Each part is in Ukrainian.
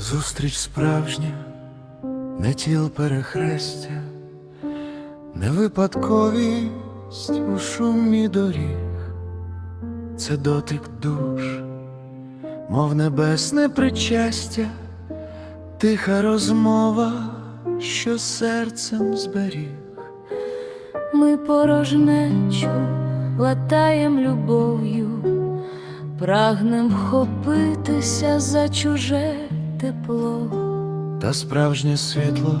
Зустріч справжня, не тіл перехрестя, не випадковість у шумі доріг, це дотик душ, мов небесне причастя, тиха розмова, що серцем зберіг. Ми порожнечу латаєм любов'ю, прагнем вхопитися за чуже тепло. Та справжнє світло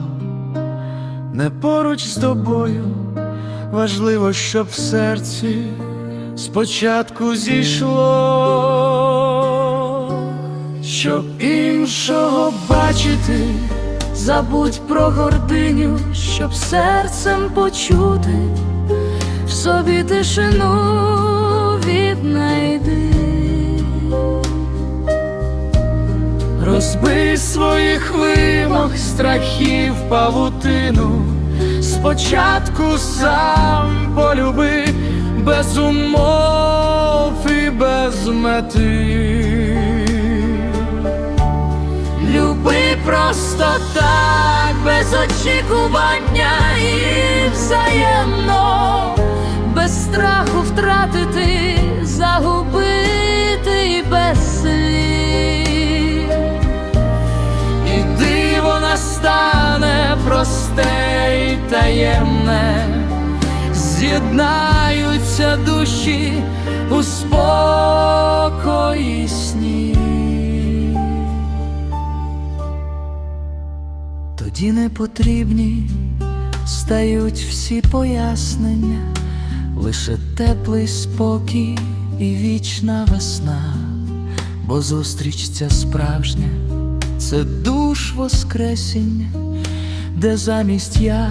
не поруч з тобою, важливо, щоб в серці спочатку зійшло, щоб іншого бачити, Забудь про гординю, щоб серцем почути, в собі тишину віднайди. Розбий своїх вимог, страхів павутину, спочатку сам полюби без умов і без мети. Люби просто так, без очікування і взаємно, без страху таємне, з'єднаються душі у спокої сні. Тоді не потрібні стають всі пояснення, лише теплий спокій і вічна весна, бо зустріч ця справжня, це душ воскресіння, де замість я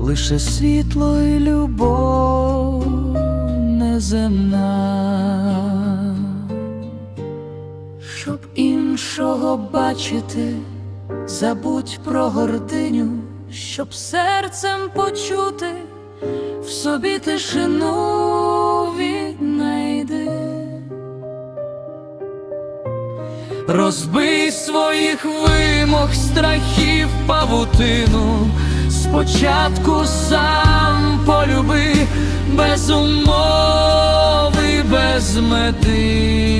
лише світло і любов неземна. Щоб іншого бачити, забудь про гординю, щоб серцем почути, в собі тишину віднайди. Розбий своїх вимог, страхів павутину, спочатку сам полюби без умови, без мети.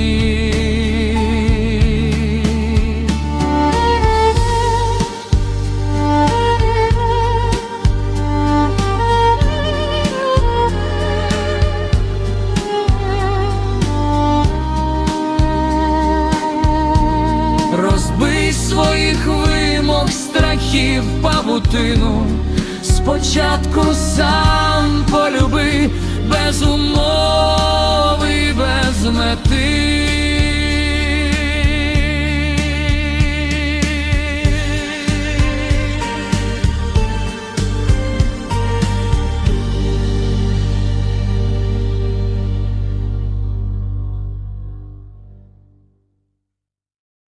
Розбий своїх страхів павутину, спочатку сам полюби без